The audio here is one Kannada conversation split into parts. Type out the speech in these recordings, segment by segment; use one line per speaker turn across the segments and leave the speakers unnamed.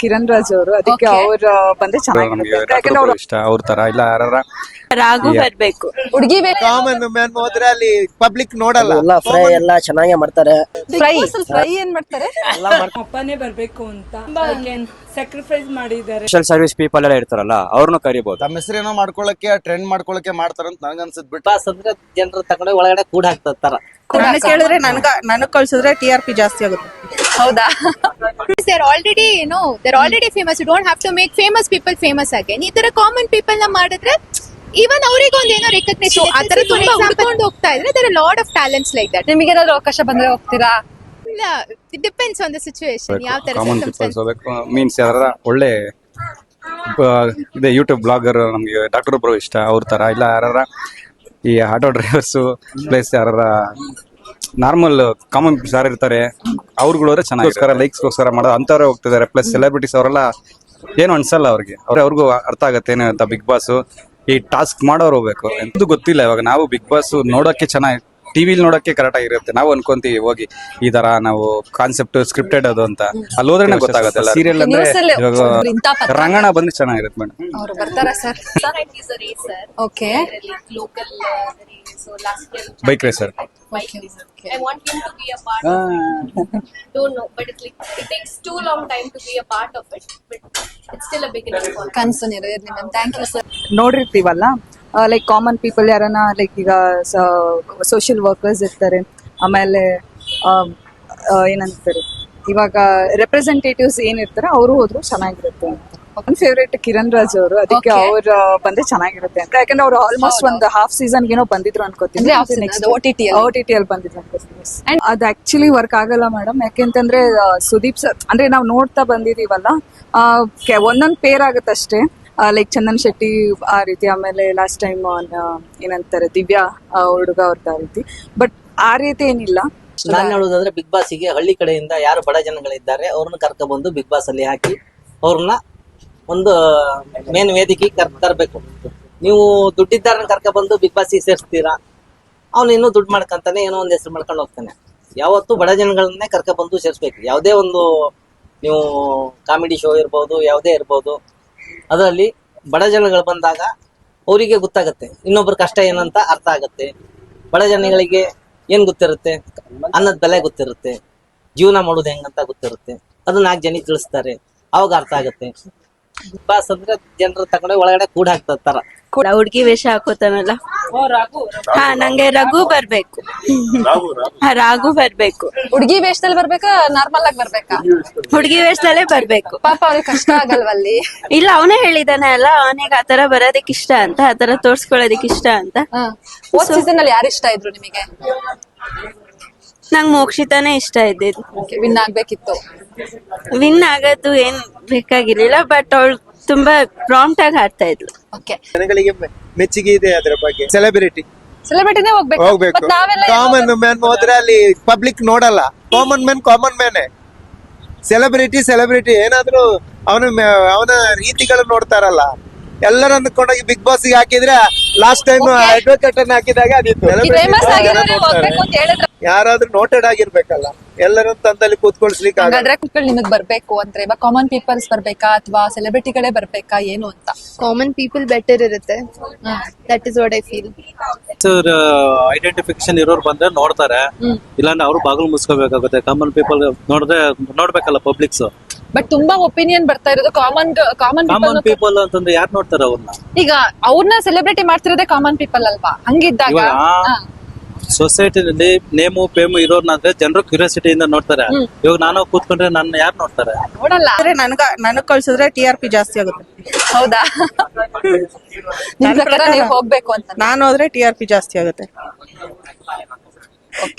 ಕಿರಣ್ ರಾಜ್ ಅವರು ಅದಕ್ಕೆ
Okay.
ಅವ್ರ ಬಂದ್ರೆ
ಚನ್ನಾಗಿ
ಚೆನ್ನಾಗಿರುತ್ತೆ. ಯಾಕಂದ್ರೆ ಅವ್ರು
ಇಷ್ಟ ಅವ್ರ ತರ ಇಲ್ಲ ಯಾರ
ರಾಗು ಬರ್ಬೇಕು.
ಹುಡುಗಿ ಬೇಕು
ಕಾಮನ್ ಮ್ಯಾನ್ ಹೋದ್ರೆ ಅಲ್ಲಿ ಪಬ್ಲಿಕ್ ನೋಡಲ್ಲ.
ಎಲ್ಲ ಫ್ರೈ ಎಲ್ಲ ಚೆನ್ನಾಗಿ ಮಾಡ್ತಾರೆ.
ಫ್ರೈ ಫ್ರೈ ಏನ್ ಮಾಡ್ತಾರೆ?
ಅಪ್ಪನೇ ಬರ್ಬೇಕು ಅಂತ. ಸ್ಯಾಕ್ರಿಫೈಸ್ ಮಾಡಿದ್ದಾರೆ.
ಸೋಷಿಯಲ್ ಸರ್ವಿಸ್ ಪೀಪಲ್ ಎಲ್ಲ ಇರ್ತಾರಲ್ಲ ಅವ್ರನ್ನು ಕರಿಬಹುದು
ತಮ್ಮ ಹೆಸರೇನೋ ಮಾಡ್ಕೊಳಕ್ಕೆ ಟ್ರೆಂಡ್ ಮಾಡ್ಕೊಳಕ್ಕೆ ಮಾಡ್ತಾರಂತ ನನಗೆ ಅನ್ಸುತ್ತೆ ಬಿಟ್ಟು.
ಬಾಸ್ ಅಂದ್ರೆ ಜನರು ತಗೊಂಡೋಗಿ ಒಳಗಡೆ ಕೂಡ ಹಾಕ್ತಾರ
ನಾನು ಕೇಳಿದ್ರೆ ನನ್ಗ ನನಗ್ ಕಳ್ಸಿದ್ರೆ ಟಿ ಆರ್ ಪಿ ಜಾಸ್ತಿ ಆಗುತ್ತೆ.
ಹೌದಾ?
There already no there already famous you don't have to make famous people famous famous again. ಈ ತರ ಕಾಮನ್ ಪೀಪಲ್ನ ಮಾಡಿದ್ರೆ ಈವನ್ ಅವರಿಗೆ ಒಂದು ಏನೋ ರೆಕಗ್ನೇಷನ್ ಆ ತರ ತುಂಬಾ ಹುಡ್ಕೊಂಡು ಹೋಗ್ತಾ ಇದ್ರೆ there lot of talents like that
ನಿಮಗೆ ಏನಾದ್ರು ಅವಕಾಶ ಬಂದ್ರೆ ಹೋಗ್ತೀರಾ?
ಇಲ್ಲ it depends on the situation ಯಾವ ತರ
ಕಾಮನ್ ಪೀಪಲ್ಸ್. ಹೋಗ್ಬೇಕು ಮೀನ್ಸ್ ಯಾರ ಒಳ್ಳೆ ಇದೆ ಯೂಟ್ಯೂಬ್ ಬ್ಲಾಗರ್ ನಮಗೆ ಡಾಕ್ಟರ್ ಒಬ್ರು ಇಷ್ಟ ಅವ್ರ ತರ. ಇಲ್ಲ ಯಾರ ಈ ಆಟೋ ಡ್ರೈವರ್ಸು ಪ್ಲಸ್ ಯಾರ ನಾರ್ಮಲ್ ಕಾಮನ್ ಯಾರು ಇರ್ತಾರೆ ಅವ್ರುಗಳವ್ರೆ ಲೈಕ್ಸ್ ಲೈಕ್ಸ್ಗೋಸ್ಕರ ಮಾಡೋದು ಅಂತವ್ರೆ ಹೋಗ್ತಿದ್ದಾರೆ. ಪ್ಲಸ್ ಸೆಲೆಬ್ರಿಟೀಸ್ ಅವರೆಲ್ಲ ಏನು ಅನ್ಸಲ್ಲ ಅವ್ರಿಗೆ. ಅವ್ರೆ ಅವ್ರಿಗೂ ಅರ್ಥ ಆಗತ್ತೆ ಅಂತ ಬಿಗ್ ಬಾಸ್. ಈ ಟಾಸ್ಕ್ ಮಾಡೋರು ಹೋಗ್ಬೇಕು. ಎಂತೂ ಗೊತ್ತಿಲ್ಲ ಇವಾಗ. ನಾವು ಬಿಗ್ ಬಾಸ್ ನೋಡೋಕೆ ಚೆನ್ನಾಗಿ ಟಿವಿಲಿ ನೋಡಕ್ಕೆ ಕರೆಕ್ಟ್ ಆಗಿರುತ್ತೆ. ನಾವು ಅನ್ಕೊಂತೀವಿ ಹೋಗಿ ಈ ತರ ನಾವು ಕಾನ್ಸೆಪ್ಟ್ ಸ್ಕ್ರಿಪ್ಟೆಡ್ ಅದು ಅಂತ. ಅಲ್ಲಿ ಹೋದ್ರೆ ಗೊತ್ತಾಗುತ್ತೆ ಸೀರಿಯಲ್ ಅಂದ್ರೆ ಇವಾಗ ರಂಗಣ ಬಂದ್ರೆ ಚೆನ್ನಾಗಿರುತ್ತೆ ಮೇಡಮ್.
ಅವ್ರು ಬರ್ತಾರ sir? Okay.
Bike racer
I want him to be a part of it. Don't know, but it's like it takes too long time to be a part of it. But it's still a beginning for it.
ಕನ್ಸು ನೆರವೇರ್ಲಿ ಮ್ಯಾಮ್ ಥ್ಯಾಂಕ್ ಯು ಸರ್
ನೋಡಿರ್ತೀವಲ್ಲ? ಲೈಕ್ ಕಾಮನ್ ಪೀಪಲ್ ಯಾರನ್ನ ಲೈಕ್ ಈಗ ಸೋಷಿಯಲ್ ವರ್ಕರ್ಸ್ ಇರ್ತಾರೆ. ಆಮೇಲೆ ಏನಂತಾರೆ ಇವಾಗ ರೆಪ್ರೆಸೆಂಟೇಟಿವ್ಸ್ ಏನಿರ್ತಾರೆ ಅವರು ಹೋದ್ರು ಚೆನ್ನಾಗಿರುತ್ತೆ ಅಂತ. ನನ್ನ ಫೇವ್ರೇಟ್ ಕಿರಣ್ ರಾಜ್ ಅವರು ಅದಕ್ಕೆ. ಅವ್ರ ಬಂದ್ರೆ ಚೆನ್ನಾಗಿರುತ್ತೆ ಅಂತ. ಯಾಕಂದ್ರೆ ಅವ್ರು ಆಲ್ಮೋಸ್ಟ್ ಒಂದು ಹಾಫ್ ಸೀಸನ್ ಏನೋ ಬಂದಿದ್ರು ಅನ್ಕೋತೀನಿ.
ಅಲ್ಲಿ.
ಓ ಟಿ ಟಿ ಅಲ್ಲಿ ಬಂದಿದ್ರು ಅನ್ಕೋತೀನಿ. ಅದು ಆಕ್ಚುಲಿ ವರ್ಕ್ ಆಗಲ್ಲ ಮೇಡಮ್ ಯಾಕೆಂತಂದ್ರೆ ಸುದೀಪ್ ಸರ್ ಅಂದ್ರೆ ನಾವು ನೋಡ್ತಾ ಬಂದಿದೀವಲ್ಲ ಒಂದೊಂದ್ ಪೇರ್ ಆಗುತ್ತಷ್ಟೇ. ಲೈಕ್ ಚಂದನ್ ಶೆಟ್ಟಿ ಆ ರೀತಿ, ಆಮೇಲೆ ಲಾಸ್ಟ್ ಟೈಮ್ ಏನಂತಾರೆ, ದಿವ್ಯಾ ಹುಡುಗ ಅವ್ರದ್ದು ಆ ರೀತಿ. ಬಟ್ ಆ ರೀತಿ ಏನಿಲ್ಲ.
ನಾನು ಹೇಳುದಾದ್ರೆ ಬಿಗ್ ಬಾಸ್ಗೆ ಹಳ್ಳಿ ಕಡೆಯಿಂದ ಯಾರು ಬಡ ಜನಗಳಿದ್ದಾರೆ, ಅವ್ರನ್ನ ಕರ್ಕ ಬಂದು ಬಿಗ್ ಬಾಸ್ ಅಲ್ಲಿ ಹಾಕಿ ಅವ್ರನ್ನ ಒಂದು ಮೇನ್ ವೇದಿಕೆ ಕರ್ಕ ತರಬೇಕು. ನೀವು ದುಡ್ಡಿದ್ದಾರನ್ನ ಕರ್ಕ ಬಂದು ಬಿಗ್ ಬಾಸ್ ಸೇರಿಸ್ತೀರಾ? ಅವ್ನು ಇನ್ನೂ ದುಡ್ಡು ಮಾಡ್ಕೊಂತಾನೆ, ಏನೋ ಒಂದು ಹೆಸರು ಮಾಡ್ಕೊಂಡು ಹೋಗ್ತಾನೆ. ಯಾವತ್ತೂ ಬಡ ಜನಗಳನ್ನೇ ಕರ್ಕ ಬಂದು ಸೇರಿಸ್ಬೇಕು. ಯಾವುದೇ ಒಂದು, ನೀವು ಕಾಮಿಡಿ ಶೋ ಇರ್ಬೋದು, ಯಾವುದೇ ಇರ್ಬೋದು ಅದರಲ್ಲಿ ಬಡ ಜನಗಳು ಬಂದಾಗ ಅವರಿಗೆ ಗೊತ್ತಾಗತ್ತೆ. ಇನ್ನೊಬ್ಬರ ಕಷ್ಟ ಏನಂತ ಅರ್ಥ ಆಗತ್ತೆ. ಬಡ ಜನಗಳಿಗೆ ಏನ್ ಗೊತ್ತಿರುತ್ತೆ? ಅನ್ನದ ಬೆಲೆ ಗೊತ್ತಿರುತ್ತೆ. ಜೀವನ ಮಾಡೋದು ಹೆಂಗಂತ ಗೊತ್ತಿರುತ್ತೆ. ಅದು ನಾಲ್ಕು ಜನ ತಿಳಿಸ್ತಾರೆ. ಅವಾಗ ಅರ್ಥ ಆಗತ್ತೆ. ಬಾಸ್ ಅಂದ್ರೆ ಜನರು ತಗೊಂಡು ಒಳಗಡೆ ಕೂಡ ಹಾಕ್ತಾರ
ಹುಡ್ಗಿ ವೇಷ ಹಾಕೋತಾನಲ್ಲ? ಹಾ ನಂಗೆ ರಘು ಬರ್ಬೇಕು. ಹಾ ರಾಗು ಬರ್ಬೇಕು.
ಹುಡುಗಿ ವೇಷದಲ್ಲಿ ಬರ್ಬೇಕಾ ನಾರ್ಮಲ್ ಆಗಿ ಬರ್ಬೇಕಾ?
ಹುಡ್ಗಿ ವೇಷದಲ್ಲೇ ಬರ್ಬೇಕು.
ಪಾಪ ಅವ್ರಿಗೆ ಕಷ್ಟ ಆಗಲ್ವಲ್ಲಿ
ಇಲ್ಲ ಅವನೇ ಹೇಳಿದಾನೆ ಅಲ್ಲ ಅವನಿಗೆ ಆತರ ಬರೋದಕ್ಕೆ ಇಷ್ಟ ಅಂತ ಆತರ ತೋರ್ಸ್ಕೊಳ್ಳೋದಕ್ಕೆ ಇಷ್ಟ ಅಂತ.
ಹೋದ್ ಸೀಸನ್ ಅಲ್ಲಿ ಯಾರು ಇಷ್ಟ ಇದ್ರು ನಿಮಗೆ?
ನಂಗ್ ಮೋಕ್ಷಿತಾನೆ ಇಷ್ಟ ಇದ್ದಿದ್ದು.
ವಿನ್ ಆಗ್ಬೇಕಿತ್ತು.
ವಿನ್ ಆಗೋದು ಏನ್ ಬೇಕಾಗಿರ್ಲಿಲ್ಲ ಬಟ್ ಅವಳು ತುಂಬಾ ಪ್ರಾಂಪ್ಟ್ ಆಗಿ ಹಾಡ್ತಾ ಇದ್ಲು.
ಓಕೆ
ಜನಗಳಿಗೆ ಮೆ- ಮೆಚ್ಚುಗೆ ಇದೆ ಅದರ ಬಗ್ಗೆ. ಸೆಲೆಬ್ರಿಟಿ
ಸೆಲೆಬ್ರಿಟಿನೇ ಹೋಗ್ಬೇಕು.
ಹೋಗ್ಬೇಕು.
ಮತ್ತ್ ನಾವೆಲ್ಲ
ಕಾಮನ್ ಮ್ಯಾನ್ ಹೋದ್ರೆ ಅಲ್ಲಿ ಪಬ್ಲಿಕ್ ನೋಡಲ್ಲ. ಕಾಮನ್ ಮ್ಯಾನ್ ಕಾಮನ್ ಮ್ಯಾನೇ ಸೆಲೆಬ್ರಿಟಿ ಸೆಲೆಬ್ರಿಟಿ ಏನಾದ್ರೂ ಅವನ ಅವನ ರೀತಿಗಳು ನೋಡ್ತಾರಲ್ಲ. ಎಲ್ಲರೂ ಅಂದ್ಕೊಂಡೋಗಿ ಬಿಗ್ ಬಾಸ್ಗೆ ಹಾಕಿದ್ರೆ ಲಾಸ್ಟ್ ಟೈಮ್ ಅಡ್ವೊಕೇಟ್ ಅನ್ನ ಹಾಕಿದಾಗ ಅದಿತ್ತು.
ಫೇಮಸ್
Celebrity
ಹೋಗ್ಬೇಕು ಅಂತ ಹೇಳಿದ್ರೆ.
ಯಾರಾದ್ರೂ ನೋಟೆಡ್ ಆಗಿರ್ಬೇಕಲ್ಲ. ಎಲ್ಲರೂ ತಂದಲ್ಲಿ ಕೂತ್ಕೊಳ್ಸ್ಲಿಕ್ಕೆ ಆಗಲ್ಲ.
ಹಾಗಾದ್ರೆ ಮಕ್ಳು ನಿಮಗ್ ಬರ್ಬೇಕು ಅಂದ್ರೆ ಇವಾಗ ಕಾಮನ್ ಪೀಪಲ್ಸ್ ಬರ್ಬೇಕಾ ಅಥವಾ ಸೆಲೆಬ್ರಿಟಿಗಳೇ ಬರ್ಬೇಕಾ ಏನು ಅಂತ?
ಕಾಮನ್ ಪೀಪಲ್ ಬೆಟರ್ ಇರುತ್ತೆ. Is is what feel feel.
Identification ಇರೋರು ಬಂದ್ರೆ ನೋಡ್ತಾರೆ. ಇಲ್ಲಾಂದ್ರೆ ಅವ್ರು ಬಾಗಿಲು ಮುಸ್ಕೋಬೇಕಾಗುತ್ತೆ ಕಾಮನ್ ಪೀಪಲ್ ನೋಡಿದ್ರೆ ನೋಡ್ಬೇಕಲ್ಲ ಪಬ್ಲಿಕ್ಸ್
ಬಟ್ ತುಂಬಾ ಒಪಿನಿಯನ್ ಬರ್ತಾ ಇರೋದು ಕಾಮನ್ ಕಾಮನ್
ಕಾಮನ್
ಪೀಪಲ್
ಅಂತಂದ್ರೆ ಯಾರು ನೋಡ್ತಾರೆ ಅವ್ರನ್ನ?
ಈಗ ಅವ್ರನ್ನ ಸೆಲೆಬ್ರಿಟಿ ಮಾಡ್ತಿರೋದೇ ಕಾಮನ್ ಪೀಪಲ್ ಅಲ್ವಾ? ಹಂಗಿದ್ದಾಗ.
ಸೊಸೈಟಿನಲ್ಲಿ ನೇಮು ಪೇಮು ಇರೋರ್ನಾದ್ರೆ ಜನರು ಕ್ಯೂರಿಯಾಸಿಟಿಯಿಂದ ನೋಡ್ತಾರೆ. ಇವಾಗ ನಾನು ಕೂತ್ಕೊಂಡ್ರೆ ನನ್ನ ಯಾರು ನೋಡ್ತಾರೆ?
ನೋಡಲ್ಲ.
ಆದ್ರೆ ನನ್ಗ ನನಗ್ ಕಳ್ಸಿದ್ರೆ ಟಿ ಆರ್ ಪಿ ಜಾಸ್ತಿ ಆಗುತ್ತೆ.
ಹೌದಾ? ನಿಮ್ ಪ್ರಕಾರ? ನೀವು ಹೋಗ್ಬೇಕು ಅಂತ.
ನಾನು ಹೋದ್ರೆ ಟಿ ಆರ್ ಪಿ ಜಾಸ್ತಿ ಆಗುತ್ತೆ.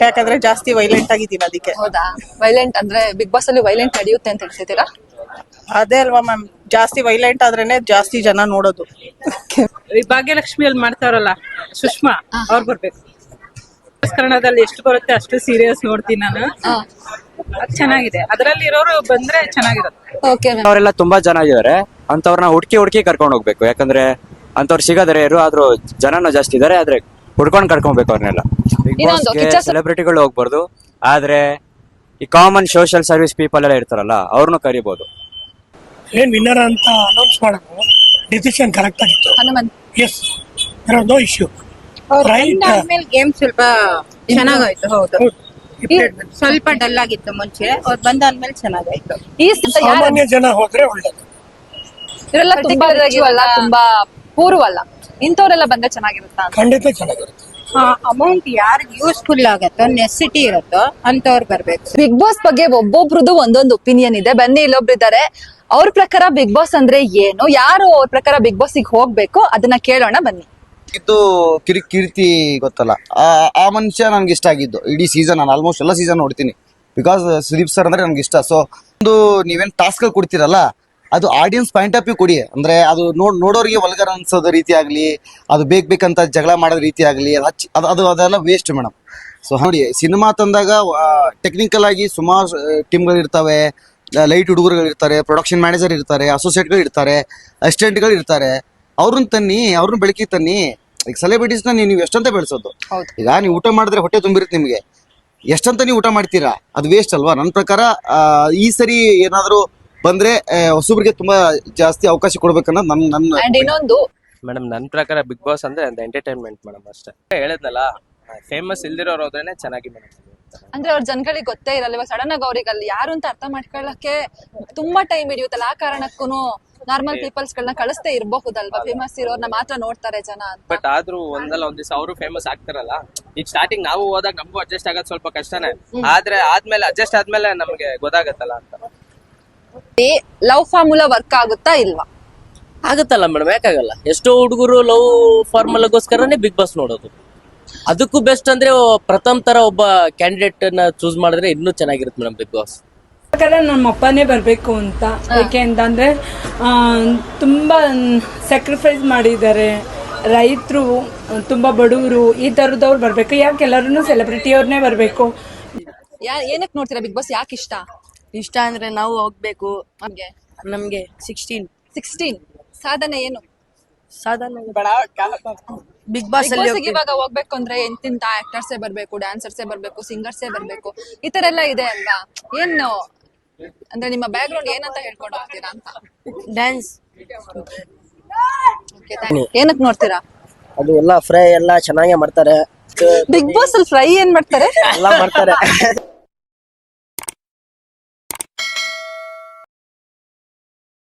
ಯಾಕಂದ್ರೆ ಜಾಸ್ತಿ ವೈಲೆಂಟ್ ಆಗಿದ್ದೀನಿ ಅದಕ್ಕೆ.
ಹೌದಾ? ವೈಲೆಂಟ್ ಅಂದ್ರೆ ಬಿಗ್ ಬಾಸ್ ಅಲ್ಲಿ ವೈಲೆಂಟ್ ನಡೆಯುತ್ತೆ ಅಂತ ಹೇಳ್ತಿದ್ದೀರಾ?
ಅದೇ ಅಲ್ವಾ ಮ್ಯಾಮ್. ಜಾಸ್ತಿ ವೈಲೆಂಟ್ ಆದ್ರೇನೆ ಜಾಸ್ತಿ ಜನ ನೋಡೋದು.
ಭಾಗ್ಯಲಕ್ಷ್ಮಿಯಲ್ಲಿ ಮಾಡ್ತಾರಲ್ಲ ಸುಷ್ಮಾ ಅವ್ರು ಬರ್ಬೇಕು. ರಾಜಕಾರಣದಲ್ಲಿ ಎಷ್ಟು ಬರುತ್ತೆ ಅಷ್ಟು ಸೀರಿಯಸ್ ನೋಡ್ತೀನಿ ನಾನು. ಅದ್ ಚೆನ್ನಾಗಿದೆ. ಅದರಲ್ಲಿ ಇರೋರು ಬಂದ್ರೆ ಚೆನ್ನಾಗಿರುತ್ತೆ.
ಓಕೆ
ಅವರೆಲ್ಲ ತುಂಬಾ ಜನ ಇದಾರೆ ಅಂತವ್ರನ್ನ ಹುಡ್ಕಿ ಹುಡ್ಕಿ ಕರ್ಕೊಂಡು ಹೋಗ್ಬೇಕು. ಯಾಕಂದ್ರೆ ಅಂತವ್ರು ಸಿಗದ್ರೆ ಇರು ಆದ್ರೂ ಜನನೂ ಜಾಸ್ತಿ ಇದಾರೆ ಆದ್ರೆ ಹುಡ್ಕೊಂಡ್ ಕರ್ಕೊಂಡ್ಬೇಕು ಅವ್ರನ್ನೆಲ್ಲ. ಬಿಗ್
ಇನ್ನೊಂದು ಕಿಚ್ಚ
ಸೆಲೆಬ್ರಿಟಿಗಳು ಹೋಗ್ಬಾರ್ದು. ಆದ್ರೆ ಈ ಕಾಮನ್ ಸೋಷಿಯಲ್ ಸರ್ವಿಸ್ ಪೀಪಲ್ ಎಲ್ಲ ಇರ್ತಾರಲ್ಲ ಅವ್ರನ್ನು ಕರಿಬಹುದು
ಏನ್ ವಿನ್ನರ್ ಅಂತ ಅನೌನ್ಸ್ ಮಾಡೋದು ಡಿಸಿಷನ್ ಕರೆಕ್ಟ್ ಆಗಿತ್ತು.
Hanumanth.
Yes no issue right
game ಸ್ವಲ್ಪ ಚೆನ್ನಾಗಾಯ್ತು. ಹೌದು. ಸ್ವಲ್ಪ ಡಲ್ ಆಗಿತ್ತು ಮುಂಚೆ ಅವ್ರು ಬಂದಾದ್ಮೇಲೆ ಚೆನ್ನಾಗಾಯ್ತು.
ಈ ಯಾರು
ಸಾಮಾನ್ಯ ಜನ ಹೋದ್ರೆ ಒಳ್ಳೇದು.
ಇವರೆಲ್ಲ ತುಂಬಾ ರಿಚ್ ಅಲ್ಲ ತುಂಬಾ ಪೂರ್ವ ಅಲ್ಲ ಇಂಥವ್ರೆಲ್ಲ ಬಂದ್ರೆ ಚೆನ್ನಾಗಿರುತ್ತಾ ಅಂತ.
ಖಂಡಿತ ಚೆನ್ನಾಗಿರುತ್ತೆ.
ಅಮೌಂಟ್ ಯಾರಿಗೆ ಯೂಸ್ಫುಲ್ ಆಗತ್ತೋ ನೆಸಿಟಿ ಇರುತ್ತೋ ಅಂತವ್ರು ಬರ್ಬೇಕು.
ಬಿಗ್ ಬಾಸ್ ಬಗ್ಗೆ ಒಬ್ಬೊಬ್ರದ್ದು ಒಂದೊಂದು ಒಪಿನಿಯನ್ ಇದೆ. ಬನ್ನಿ ಇಲ್ಲೊಬ್ರು ಇದ್ದಾರೆ. ಅವ್ರ ಪ್ರಕಾರ ಬಿಗ್ ಬಾಸ್ ಅಂದ್ರೆ ಏನು? ಯಾರು ಅವ್ರ ಪ್ರಕಾರ ಬಿಗ್ ಬಾಸ್ ಹೋಗ್ಬೇಕು? ಅದನ್ನ ಕೇಳೋಣ ಬನ್ನಿ.
ಇದು ಕಿರಿ, ಕೀರ್ತಿ ಗೊತ್ತಲ್ಲ. ಆ ಆ ಮನುಷ್ಯ ನನ್ಗೆ ಇಷ್ಟ ಆಗಿದ್ದು. ಇಡೀ ಸೀಸನ್ ನಾನು ಆಲ್ಮೋಸ್ಟ್ ಎಲ್ಲ ಸೀಸನ್ ನೋಡ್ತೀನಿ. ಬಿಕಾಸ್ ಸುದೀಪ್ ಸರ್ ಅಂದ್ರೆ ನನಗೆ ಇಷ್ಟ. ಸೊ ಒಂದು ನೀವೇನು ಟಾಸ್ಕ್ ಕೊಡ್ತೀರಲ್ಲ, ಅದು ಆಡಿಯನ್ಸ್ ಪಾಯಿಂಟ್ ಆಫ್ ವ್ಯೂ ಕೊಡಿ. ಅಂದ್ರೆ ಅದು ನೋಡ್, ನೋಡೋರಿಗೆ ವಲ್ಗರ್ ಅನ್ಸೋದ ರೀತಿ ಆಗಲಿ, ಅದು ಬೇಕ್ ಬೇಕಂತ ಜಗಳ ಮಾಡೋದ ರೀತಿ ಆಗಲಿ, ಅದು ಹಚ್ಚಿ, ಅದು ಅದೆಲ್ಲ ವೇಸ್ಟ್ ಮೇಡಮ್ ಸೊ ನೋಡಿ ಸಿನಿಮಾ ತಂದಾಗ ಟೆಕ್ನಿಕಲ್ ಆಗಿ ಸುಮಾರು ಟೀಮ್ಗಳು ಇರ್ತವೆ ಲೈಟ್ ಹುಡುಗರುಗಳು ಇರ್ತಾರೆ ಪ್ರೊಡಕ್ಷನ್ ಮ್ಯಾನೇಜರ್ ಇರ್ತಾರೆ ಅಸೋಸಿಯೇಟ್ಗಳು ಇರ್ತಾರೆ ಅಸಿಸ್ಟೆಂಟ್ಗಳು ಇರ್ತಾರೆ. ಅವ್ರನ್ನ ತನ್ನಿ, ಅವ್ರನ್ನ ಬೆಳಕಿ ತನ್ನಿ ಈಗ ಸೆಲೆಬ್ರಿಟೀಸ್ನ ನೀವು ನೀವು ಎಷ್ಟಂತ ಬೆಳೆಸೋದು?
ಹೌದು.
ಈಗ ನೀವು ಊಟ ಮಾಡಿದ್ರೆ ಹೊಟ್ಟೆ ತುಂಬಿರುತ್ತೆ ನಿಮಗೆ. ಎಷ್ಟಂತ ನೀವು ಊಟ ಮಾಡ್ತೀರಾ? ಅದು ವೇಸ್ಟ್ ಅಲ್ವಾ? ನನ್ನ ಪ್ರಕಾರ ಆ, ಈ ಸರಿ ಏನಾದರೂ ಬಂದ್ರೆ ಹೊಸಬ್ರಿಗೆ ತುಂಬಾ ಜಾಸ್ತಿ ಅವಕಾಶ ಕೊಡ್ಬೇಕನ್ನೋದು ನನ್ನ ನನ್ನ
ಅಂಡ್ ಇನ್ನೊಂದು
ಮೇಡಮ್ ನನ್ನ ಪ್ರಕಾರ ಬಿಗ್ ಬಾಸ್ ಅಂದ್ರೆ ಒಂದು ಎಂಟರ್ಟೈನ್ಮೆಂಟ್ ಮೇಡಮ್ ಅಷ್ಟೇ. ಹೇಳಿದ್ನಲ್ಲ ಫೇಮಸ್ ಇಲ್ದಿರೋರು ಹೋದ್ರೇನೆ ಚೆನ್ನಾಗಿ ಮೇಡಮ್
ಅಂದ್ರೆ ಅವ್ರ ಜನಗಳಿಗೆ ಗೊತ್ತೇ ಇರಲ್ಲ ಇವಾಗ ಸಡನ್ ಆಗಿ ಅವ್ರಿಗೆ ಅಲ್ಲಿ ಯಾರು ಅಂತ ಅರ್ಥ ಮಾಡ್ಕೊಳ್ಳಕ್ಕೆ ತುಂಬಾ ಟೈಮ್ ಹಿಡಿಯುತ್ತಲ್ಲ. ಆ ಕಾರಣಕ್ಕೂ ನಾರ್ಮಲ್ ಪೀಪಲ್ಸ್ ಗಳನ್ನ ಕಳಿಸ್ತೇ ಇರಬಹುದಲ್ವಾ? ಫೇಮಸ್ ಇರೋರ್ನ ಮಾತ್ರ ನೋಡ್ತಾರೆ ಜನ ಅಂತ.
ಬಟ್ ಆದ್ರೂ ಒಂದಲ್ಲ ಒಂದ್ ದಿವಸ ಅವರು ಫೇಮಸ್ ಆಗ್ತಾರಲ್ಲ? ಈಗ ಸ್ಟಾರ್ಟಿಂಗ್ ನಾವು ಹೋದಾಗ ನಮಗೂ ಅಡ್ಜಸ್ಟ್ ಆಗೋದು ಸ್ವಲ್ಪ ಕಷ್ಟನೇ. ಆದ್ರೆ ಆದ್ಮೇಲೆ ಅಡ್ಜಸ್ಟ್ ಆದ್ಮೇಲೆ ನಮ್ಗೆ ಗೊತ್ತಾಗತ್ತಲ್ಲ ಅಂತ.
ಲವ್ ಫಾರ್ಮುಲಾ ವರ್ಕ್ ಆಗುತ್ತಾ ಇಲ್ವಾ?
ಆಗುತ್ತಲ್ಲ ಮೇಡಮ್ ಯಾಕಾಗಲ್ಲ? ಎಷ್ಟೋ ಹುಡುಗರು ಲವ್ ಫಾರ್ಮುಲಾಗೋಸ್ಕರನೇ ಬಿಗ್ ಬಾಸ್ ನೋಡೋದು. ಅದಕ್ಕೂ ಬೆಸ್ಟ್ ಅಂದ್ರೆ ಪ್ರಥಮ್ ತರ ಒಬ್ಬ ಕ್ಯಾಂಡಿಡೇಟ್ನ ಚೂಸ್ ಮಾಡಿದ್ರೆ ಇನ್ನೂ ಚೆನ್ನಾಗಿರುತ್ತೆ ಮೇಡಮ್ ಬಿಗ್ ಬಾಸ್
ಪ್ರಕಾರ ನಮ್ಮ ಅಪ್ಪನೇ ಬರಬೇಕು ಅಂತ. ಯಾಕೆ ಅಂತಂದ್ರೆ ಆ, ತುಂಬಾ ಸ್ಯಾಕ್ರಿಫೈಸ್ ಮಾಡಿದ್ದಾರೆ. ರೈತರು ತುಂಬಾ ಬಡವರು ಈ ತರದವ್ರು ಬರಬೇಕು. ಯಾಕೆ ಎಲ್ಲರೂ ಸೆಲೆಬ್ರಿಟಿಯವ್ರನ್ನೇ ಬರಬೇಕು?
ಯಾ ಏನಕ್ಕೆ ನೋಡ್ತೀರಾ ಬಿಗ್ ಬಾಸ್ ಯಾಕೆ ಇಷ್ಟ?
ಇಷ್ಟ ಅಂದ್ರೆ ನಾವು ಹೋಗ್ಬೇಕು.
ನಮ್ಗೆ
ನಮ್ಗೆ ಸಿಕ್ಸ್ಟೀನ್
ಸಿಕ್ಸ್ಟೀನ್ ಸಾಧನೆ ಏನು?
ಸಾಧನೆ ಬಿಗ್
ಬಾಸ್ ಬಾಸ್ ಇವಾಗ ಹೋಗ್ಬೇಕು ಅಂದ್ರೆ ಎಂತಿಂತ ಆಕ್ಟರ್ಸೇ ಬರ್ಬೇಕು ಡ್ಯಾನ್ಸರ್ಸೇ ಬರ್ಬೇಕು ಸಿಂಗರ್ಸೇ ಬರ್ಬೇಕು ಈ ತರ ಎಲ್ಲ ಇದೆ ಅಲ್ವಾ? ಏನು? ಅಂದ್ರೆ ನಿಮ್ಮ ಬ್ಯಾಕ್ ಗ್ರೌಂಡ್ ಏನಂತ ಹೇಳ್ಕೊಂಡು ಹೋಗ್ತೀರಾ ಅಂತ?
ಡ್ಯಾನ್ಸ್
ಏನಕ್ ನೋಡ್ತೀರಾ?
ಅದು ಎಲ್ಲ ಫ್ರೈ ಎಲ್ಲ ಚೆನ್ನಾಗೇ ಮಾಡ್ತಾರೆ.
ಬಿಗ್ ಬಾಸ್ ಅಲ್ಲಿ ಫ್ರೈ ಏನ್ ಮಾಡ್ತಾರೆ?
ಎಲ್ಲ ಮಾಡ್ತಾರೆ.